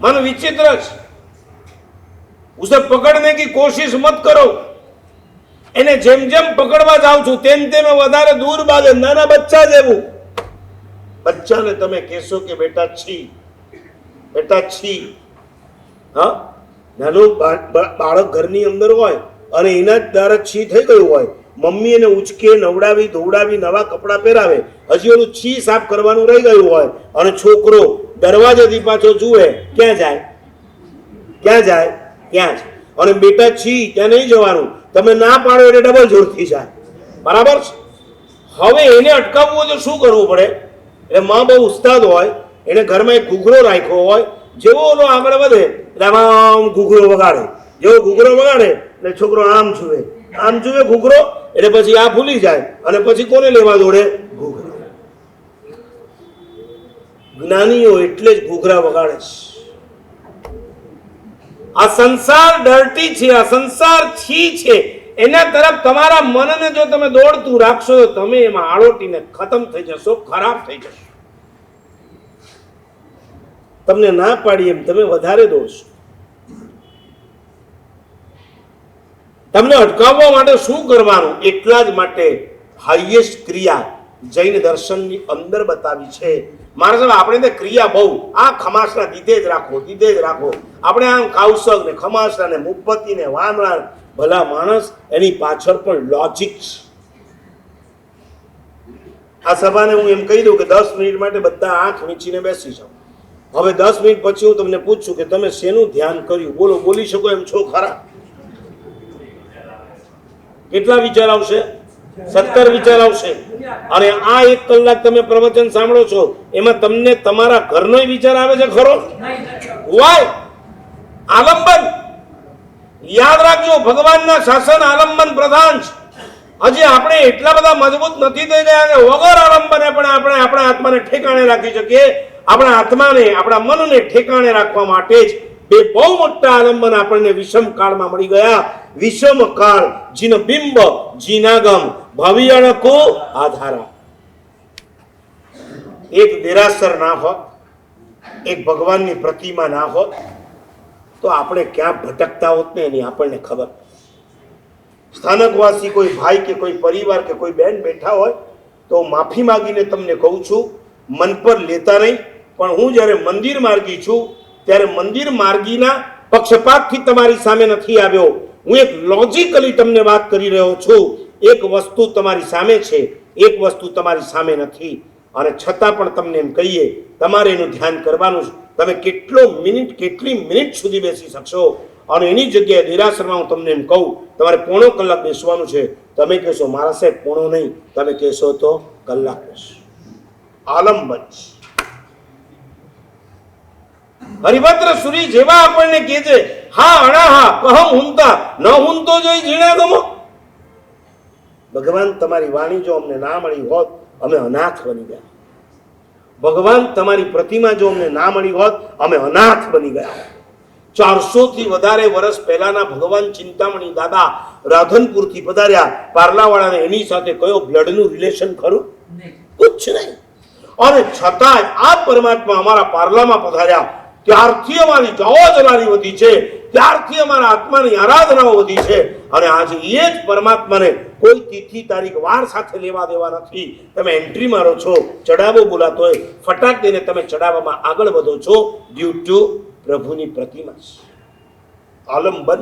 मन विचित्र છે ઉસે પકડને की કોશિશ મત કરો એને જેમ જેમ પકડવા જાઉં છું તેમ તેમ એ વધારે દૂર ભાગે નાના બચ્ચા જેવું બચ્ચાને તમે કહેશો કે બેટા છી બેટા છી હા નાનું બા- બા- બાળક ઘરની અંદર હોય અને એના જ દ્વારા છી થઈ ગયું હોય મમ્મી એને ઉચકે નવડાવી, ધોવડાવી, નવા કપડાં પહેરાવે. હજી ઓલું છી સાફ કરવાનું રહી ગયું હોય અને છોકરો દરવાજેથી પાછો જુએ, ક્યાં જાય? ક્યાં જાય? ત્યાં જ અને બેટા છી ત્યાં નહીં જવાનું. તમે ના પાડો એટલે ડબલ જોરથી જાય. બરાબર છે? હવે એને અટકાવવું હોય તો શું કરવું પડે? એટલે માં બહુ ઉસ્તાદ હોય, એને ઘરમાં એક ઘૂઘરો રાખ્યો હોય, જેવો ઓલો આગળ વધે, એટલે આમ ઘૂઘરો વગાડે. જેવો ઘૂઘરો વગાડે, એટલે છોકરો આમ જુએ. આમ જુએ ઘૂઘરો એટલે પછી આ ભૂલી જાય. અને પછી કોને લેવા દોડે? ઘૂઘરા. જ્ઞાનીઓ એટલે જ ઘૂઘરા વગાડે છે. આ સંસાર ડર્ટી છે, આ સંસાર છી છે. એના તરફ તમારા મનને જો તમે દોડતું રાખશો, તો તમે એમાં આળોટીને ખતમ થઈ જશો, ખરાબ થઈ જશો. તમને ના પાડી એમ તમે વધારે દોડશો. તમને અટકાવવા માટે શું કરવાનું? એટલા જ માટે હાઈએસ્ટ ક્રિયા જૈન દર્શનની અંદર બતાવી છે. મારા સાહેબ, આપણે તે ક્રિયા બહુ. આ ખમાસના દીધે જ રાખો, દીધે જ રાખો. આપણે આમ કાઉસક ને ખમાસના ને મુપતિ ને વાનરા ભલા માણસ, એની પાછળ પણ લોજિક આ સભાને હું એમ કહી દઉં કે દસ મિનિટ માટે બધા આંખ મીચીને બેસી જાઓ. હવે દસ મિનિટ પછી હું તમને પૂછું કે તમે શેનું ધ્યાન કર્યું? બોલો, બોલી શકો એમ છો ખરા? કેટલા વિચાર આવશે? સત્તર વિચાર આવશે. અને આ એક કલાક તમે પ્રવચન સાંભળો છો, એમાં તમને તમારા ઘરનો વિચાર આવે છે ખરો? વાય આલંબન. યાદ રાખજો, ભગવાનના શાસન આલંબન પ્રધાન છે. હજી આપણે એટલા બધા મજબૂત નથી થઈ ગયા કે વગર આલંબને પણ આપણે આપણા આત્માને ઠેકાણે રાખી શકીએ. આપણા આત્માને, આપણા મનને ઠેકાણે રાખવા માટે જ બે બહુ મોટા આલંબન આપણને વિષમ કાળમાં મળી ગયા. વિષમ કાળ જીન બિંબ જીનાગમ, ભવિયણકો આધારા. એક દેરાસર ના હોત, એક ભગવાનની પ્રતિમા ના હોત, તો આપણે ક્યાં ભટકતા હોત ને એની આપણને ખબર. સ્થાનકવાસી કોઈ ભાઈ કે કોઈ પરિવાર કે કોઈ બેન બેઠા હોય, તો માફી માંગીને તમને કહું છું, મન પર લેતા નહીં, પણ હું જ્યારે મંદિર માર્ગી છું, ત્યારે મંદિર માર્ગીના પક્ષપાતથી તમારી સામે નથી આવ્યો. હું એક લોજિકલી તમને વાત કરી રહ્યો છું. એક વસ્તુ તમારી સામે છે, એક વસ્તુ તમારી સામે નથી. અને છતાં પણ તમને એમ કહીએ, તમારે એનું ધ્યાન કરવાનું છે. તમે કેટલો મિનિટ, કેટલી મિનિટ સુધી બેસી શકશો? અને એની જગ્યાએ નિરાશરમાં હું તમને એમ કહું, તમારે પોણો કલાક બેસવાનું છે. તમે કહેશો, મારા સાહેબ, પોણો નહીં. તમે કહેશો તો, કલાક બેસો. આલંબન છે. હરિભદ્ર સુરી જેવા આપણને કહે છે, હા અણા હા કહમ હુંતા ન હુંતો જોઈ ઝીણા ગમો. ભગવાન તમારી વાણી જો અમને ના મળી હોત અમે અનાથ બની ગયા. ભગવાન તમારી પ્રતિમા જો અમને ના મળી હોત અમે અનાથ બની ગયા. ચારસો થી વધારે વર્ષ પહેલાના ભગવાન ચિંતામણી દાદા રાધનપુરથી પધાર્યા. પાર્લાવાળાને એની સાથે કયો બ્લડનું રિલેશન ખરું? કુછ નહીં. અને છતાંય આ પરમાત્મા અમારા પાર્લામાં પધાર્યા. ત્યારથી અમારી જવા જલાલી વધી છે. ત્યારથી અમારા આત્માની આરાધનાઓ વધી છે અને આજે એ જ પરમાત્માને કોઈ તિથિ, તારીખ, વાર સાથે લેવા દેવા નથી. તમે એન્ટ્રી મારો છો, ચડાવો બોલાતો હોય ફટાક દઈને તમે ચડાવવામાં આગળ વધો છો. ડ્યુ ટુ પ્રભુની પ્રતિમા આલંબન